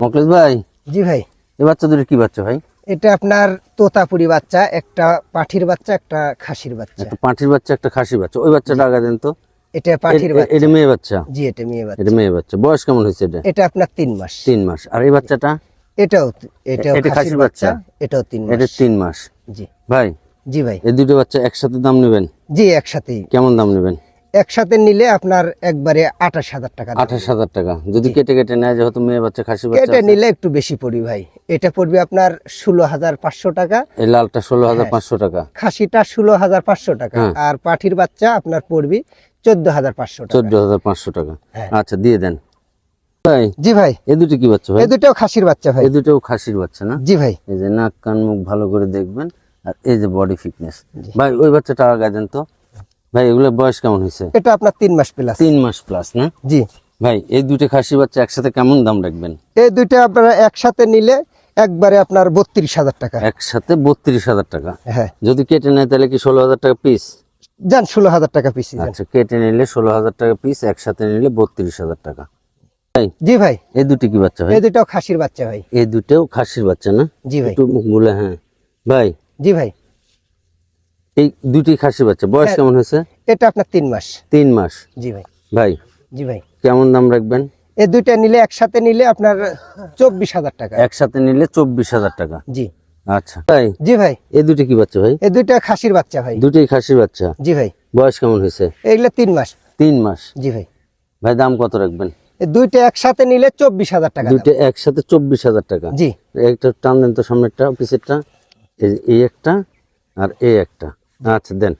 মকলেশ ভাই? জি ভাই। এই বাচ্চা দুটো কি বাচ্চা ভাই? এটা আপনার তোতাপুরি বাচ্চা একটা পাঠির বাচ্চা একটা খাসির বাচ্চা। একটা পাঁঠির বাচ্চা একটা খাসি বাচ্চা। ওই বাচ্চাটা আগা দেন তো। এটা পাঠির বাচ্চা। এটা মেয়ে বাচ্চা? জি এটা মেয়ে বাচ্চা। এটা মেয়ে বাচ্চা। বয়স কেমন হয়েছে এটা? এটা আপনার তিন মাস। তিন মাস। আর এই বাচ্চাটা? এটাও এটাও এটা খাসির খাসির বাচ্চা? এটাও তিন এটা মাস। তিন মাস। জি। ভাই জি ভাই। এই দুটো বাচ্চা একসাথে দাম নেবেন? জি একসাথেই। কেমন দাম নেবেন? একসাথে নিলে আপনার একবারে আঠাশ হাজার টাকা আঠাশ হাজার টাকা। যদি কেটে কেটে নেয় যেহেতু মেয়ে বাচ্চা খাসি এটা নিলে একটু বেশি পড়ি ভাই। এটা পড়বে আপনার ষোলো হাজার পাঁচশো টাকা। এই লালটা ষোলো হাজার হ্যাঁ। পাঁচশো টাকা। খাসিটা ষোলো হাজার পাঁচশো টাকা। হ্যাঁ। আর পাঠির বাচ্চা আপনার পড়বে চোদ্দ হাজার পাঁচশো চোদ্দ হাজার পাঁচশো টাকা। হ্যাঁ। আচ্ছা দিয়ে দেন। ভাই জি ভাই। এই দুটো কি বাচ্চা ভাই? এই দুটোও খাসির বাচ্চা ভাই। এই দুটোও খাসির বাচ্চা না? জি ভাই। এই যে নাক কান মুখ ভালো করে দেখবেন। আর এই যে বডি ফিটনেস ভাই ওই বাচ্চাটা আগে দেন তো। ভাই এগুলো বয়স কেমন হয়েছে? এটা আপনার তিন মাস প্লাস তিন মাস প্লাস না? জি। ভাই এই দুটো খাসি বাচ্চা একসাথে কেমন দাম রাখবেন? এই দুইটা আপনারা একসাথে নিলে একবারে আপনার বত্রিশ হাজার টাকা। একসাথে বত্রিশ হাজার টাকা? হ্যাঁ। যদি কেটে নেয় তাহলে কি ষোলো হাজার টাকা পিস যান ষোলো হাজার টাকা পিস আচ্ছা কেটে নিলে ষোলো হাজার টাকা পিস একসাথে নিলে বত্রিশ হাজার টাকা। ভাই জি ভাই। এই দুটি কি বাচ্চা ভাই? এই দুটাও খাসির বাচ্চা ভাই। এই দুটেও খাসির বাচ্চা না? জি ভাই। একটু মুখগুলো হ্যাঁ। ভাই জি ভাই। এই দুটি খাসি বাচ্চা বয়স হ্যাঁ। কেমন হয়েছে? এটা আপনার তিন মাস। তিন মাস? জি ভাই। ভাই জি ভাই। কেমন দাম রাখবেন? এই দুইটা নিলে একসাথে নিলে আপনার চব্বিশ হাজার টাকা। একসাথে নিলে চব্বিশ হাজার টাকা? জি। আচ্ছা ভাই জি ভাই। এই দুটি কি বাচ্চা ভাই? এই দুইটা খাসির বাচ্চা ভাই। দুটোই খাসির বাচ্চা? জি ভাই। বয়স কেমন হয়েছে? এগুলো তিন মাস। তিন মাস? জি ভাই। ভাই দাম কত রাখবেন? এই দুইটা একসাথে নিলে চব্বিশ হাজার টাকা দুইটা একসাথে চব্বিশ হাজার টাকা? জি। একটা টান দেন তো সামনেরটা পিছেরটা। এই- এই একটা আর এই একটা। আচ্ছা দেন।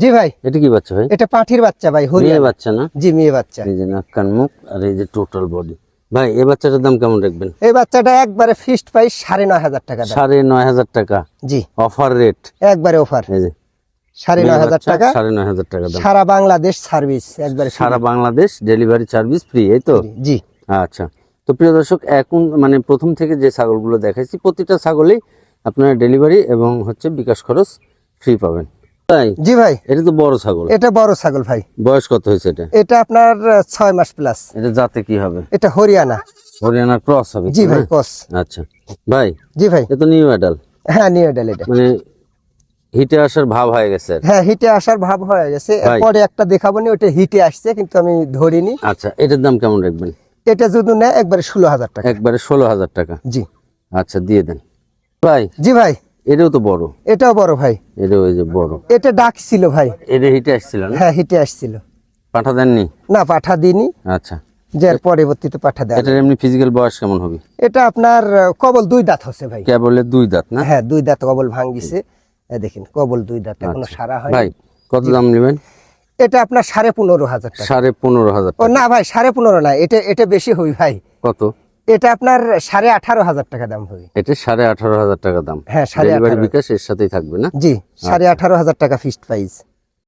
জি ভাই। এটা কি বাচ্চা ভাই? এটা পাঠির বাচ্চা ভাই হরিয়ানা। বাচ্চা না? জি মেয়ে বাচ্চা। এই যে নাক কান মুখ আর এই যে টোটাল বডি ভাই এই বাচ্চাটার দাম কেমন রাখবেন? এই বাচ্চাটা একবারে ফিক্সড প্রাইস সাড়ে নয় হাজার টাকা সাড়ে নয় হাজার টাকা? জি। অফার রেট একবারে অফার এই যে। সাড়ে নয় হাজার টাকা। সাড়ে নয় হাজার টাকা সারা বাংলাদেশ সার্ভিস একবারে সারা বাংলাদেশ ডেলিভারি সার্ভিস ফ্রি এই তো? জি। আচ্ছা। তো প্রিয় দর্শক এখন মানে প্রথম থেকে যে ছাগলগুলো দেখাইছি প্রতিটা ছাগলেই আপনারা ডেলিভারি এবং হচ্ছে বিকাশ খরচ ফ্রি পাবেন। তাই? জি ভাই। এটা তো বড় ছাগল। এটা বড় ছাগল ভাই। বয়স কত হয়েছে এটা? এটা আপনার ছয় মাস প্লাস এটা জাতে কি হবে? এটা হরিয়ানা। হরিয়ানার ক্রস হবে জি ভাই? কস আচ্ছা। ভাই জি ভাই। এ তো নিউ অ্যাডাল হ্যাঁ নিউ ডেল এটা। মানে হিটে আসার ভাব হয়ে গেছে হ্যাঁ হিটে আসার ভাব হয়ে গেছে। পরে একটা দেখাবো নি ওটা হিটে আসছে কিন্তু আমি ধরিনি। আচ্ছা এটার দাম কেমন রাখবেন? এটা যদি নেয় একবারে ষোলো হাজার টাকা। একবারে ষোলো হাজার টাকা। জি। আচ্ছা দিয়ে দেন। ভাই। জি ভাই। এটাও তো বড়। এটাও বড় ভাই। এটাও এই যে বড়। এটা ডাক ছিল ভাই। এটা হিটে আসছিল না? হ্যাঁ হিটে আসছিল। পাঠা দেননি? না পাঠা দিইনি। আচ্ছা। যে এর পরবর্তীতে পাঠা দেয় এটার এমনি ফিজিক্যাল বয়স কেমন হবে? এটা আপনার কবল দুই দাঁত হচ্ছে ভাই। কেবলের দুই দাঁত না? হ্যাঁ দুই দাঁত কবল ভাঙ্গিছে দেখেন কবল দুই দাঁত এখনও সারা হয় আচ্ছা। ভাই কত দাম নেবেন? এটা আপনার সাড়ে পনেরো হাজার সাড়ে পনেরো হাজার না ভাই সাড়ে পনেরো না এটা এটা বেশি হই ভাই। কত? এটা আপনার সাড়ে আঠারো হাজার টাকা দাম হবে। এটা সাড়ে আঠারো হাজার টাকা দাম। হ্যাঁ সাড়ে বিকাশ এর সাথেই থাকবে না? জি সাড়ে আঠারো হাজার টাকা ফিক্সড প্রাইস